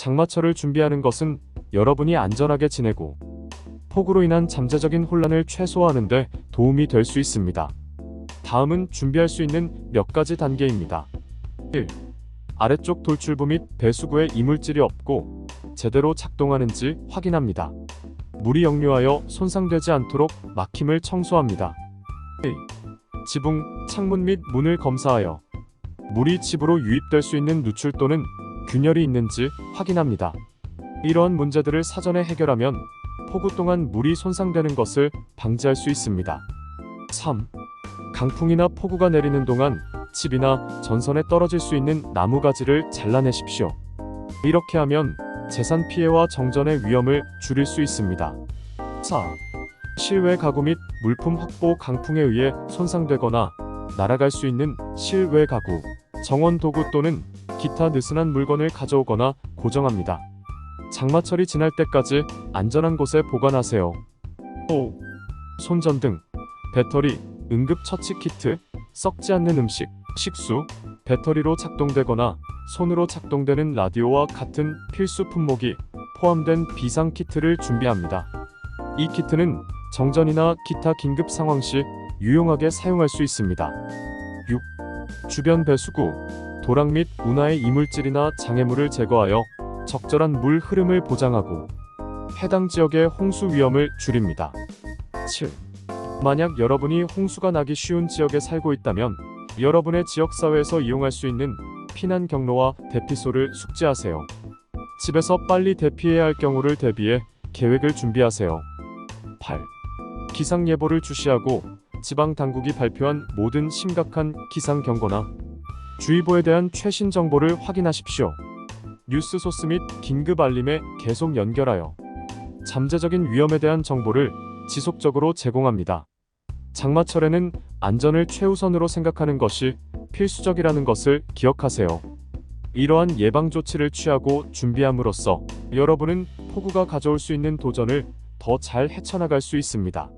장마철을 준비하는 것은 여러분이 안전하게 지내고 폭우로 인한 잠재적인 혼란을 최소화하는 데 도움이 될 수 있습니다. 다음은 준비할 수 있는 몇 가지 단계입니다. 1. 아래쪽 돌출부 및 배수구에 이물질이 없고 제대로 작동하는지 확인합니다. 물이 역류하여 손상되지 않도록 막힘을 청소합니다. 2. 지붕, 창문 및 문을 검사하여 물이 집으로 유입될 수 있는 누출 또는 균열이 있는지 확인합니다. 이러한 문제들을 사전에 해결하면 폭우 동안 물이 손상되는 것을 방지할 수 있습니다. 3. 강풍이나 폭우가 내리는 동안 집이나 전선에 떨어질 수 있는 나무 가지를 잘라내십시오. 이렇게 하면 재산 피해와 정전의 위험을 줄일 수 있습니다. 4. 실외 가구 및 물품 확보 강풍에 의해 손상되거나 날아갈 수 있는 실외 가구, 정원 도구 또는 기타 느슨한 물건을 가져오거나 고정합니다. 장마철이 지날 때까지 안전한 곳에 보관하세요. 5. 손전등, 배터리, 응급처치 키트, 썩지 않는 음식, 식수, 배터리로 작동되거나 손으로 작동되는 라디오와 같은 필수 품목이 포함된 비상 키트를 준비합니다. 이 키트는 정전이나 기타 긴급 상황 시 유용하게 사용할 수 있습니다. 6. 주변 배수구, 도랑 및 운하의 이물질이나 장애물을 제거하여 적절한 물 흐름을 보장하고 해당 지역의 홍수 위험을 줄입니다. 7. 만약 여러분이 홍수가 나기 쉬운 지역에 살고 있다면 여러분의 지역 사회에서 이용할 수 있는 피난 경로와 대피소를 숙지하세요. 집에서 빨리 대피해야 할 경우를 대비해 계획을 준비하세요. 8. 기상 예보를 주시하고 지방 당국이 발표한 모든 심각한 기상 경고나 주의보에 대한 최신 정보를 확인하십시오. 뉴스 소스 및 긴급 알림에 계속 연결하여 잠재적인 위험에 대한 정보를 지속적으로 제공합니다. 장마철에는 안전을 최우선으로 생각하는 것이 필수적이라는 것을 기억하세요. 이러한 예방 조치를 취하고 준비함으로써 여러분은 폭우가 가져올 수 있는 도전을 더 잘 헤쳐나갈 수 있습니다.